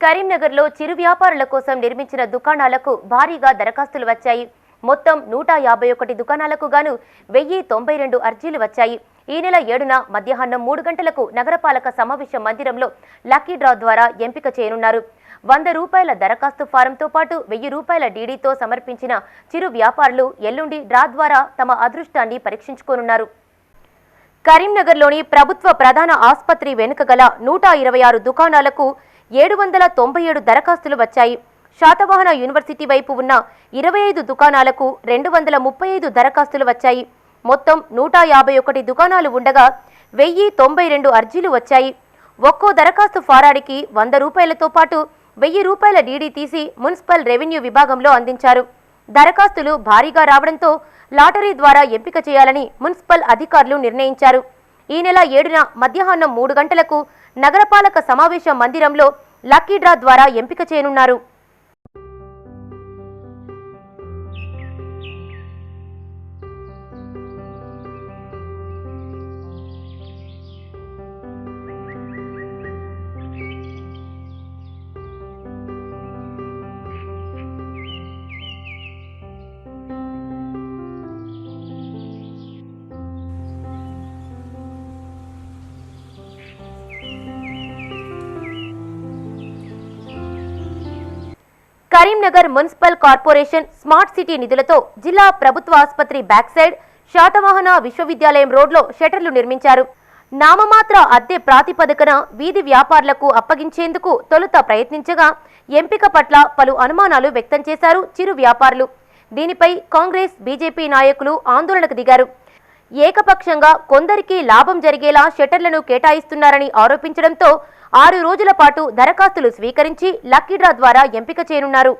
కరీంనగర్లో చిరు వ్యాపారుల కోసం నిర్మించిన దుకాణాలకు భారీగా దరఖాస్తులు వచ్చాయి. మొత్తం నూట యాభై ఒకటి దుకాణాలకు గాను వెయ్యి తొంభై రెండు అర్జీలు వచ్చాయి. ఈ నెల ఏడున మధ్యాహ్నం మూడు గంటలకు నగరపాలక సమావేశ మందిరంలో లక్కీ డ్రా ద్వారా ఎంపిక చేయనున్నారు. వంద రూపాయల దరఖాస్తు ఫారంతో పాటు వెయ్యి రూపాయల డీడీతో సమర్పించిన చిరు వ్యాపారులు ఎల్లుండి డ్రా ద్వారా తమ అదృష్టాన్ని పరీక్షించుకోనున్నారు. కరీంనగర్లోని ప్రభుత్వ ప్రధాన ఆసుపత్రి వెనుక గల నూట ఇరవై ఆరు దుకాణాలకు ఏడు వందల తొంభై ఏడు దరఖాస్తులు వచ్చాయి. శాతవాహన యూనివర్సిటీ వైపు ఉన్న ఇరవై ఐదు దుకాణాలకు రెండు వందల ముప్పై ఐదు దరఖాస్తులు వచ్చాయి. మొత్తం నూట యాభై ఒకటి దుకాణాలు ఉండగా వెయ్యి తొంభై రెండు అర్జీలు వచ్చాయి. ఒక్కో దరఖాస్తు ఫారాడికి వంద రూపాయలతో పాటు వెయ్యి రూపాయల డీడీ తీసి మున్సిపల్ రెవెన్యూ విభాగంలో అందించారు. దరఖాస్తులు భారీగా రావడంతో లాటరీ ద్వారా ఎంపిక చేయాలని మున్సిపల్ అధికారులు నిర్ణయించారు. ఈ నెల ఏడున మధ్యాహ్నం మూడు గంటలకు నగరపాలక సమావేశ మందిరంలో లక్కీ డ్రా ద్వారా ఎంపిక చేయనున్నారు. Karimnagar municipal corporation smart city నిధులతో జిల్లా ప్రభుత్వ ఆసుపత్రి బ్యాక్ సైడ్ శాతవాహన విశ్వవిద్యాలయం రోడ్లో షటర్లు నిర్మించారు. నామమాత్ర అద్దె ప్రాతిపదికన వీధి వ్యాపారులకు అప్పగించేందుకు తొలుత ప్రయత్నించగా ఎంపిక పట్ల పలు అనుమానాలు వ్యక్తం చేశారు చిరు వ్యాపారులు. దీనిపై కాంగ్రెస్ బీజేపీ నాయకులు ఆందోళనకు దిగారు. ఏకపక్షంగా కొందరికి లాభం జరిగేలా షట్టర్లను కేటాయిస్తున్నారని ఆరోపించడంతో ఆరు రోజుల పాటు దరఖాస్తులు స్వీకరించి లక్కీ డ్రా ద్వారా ఎంపిక చేయనున్నారు.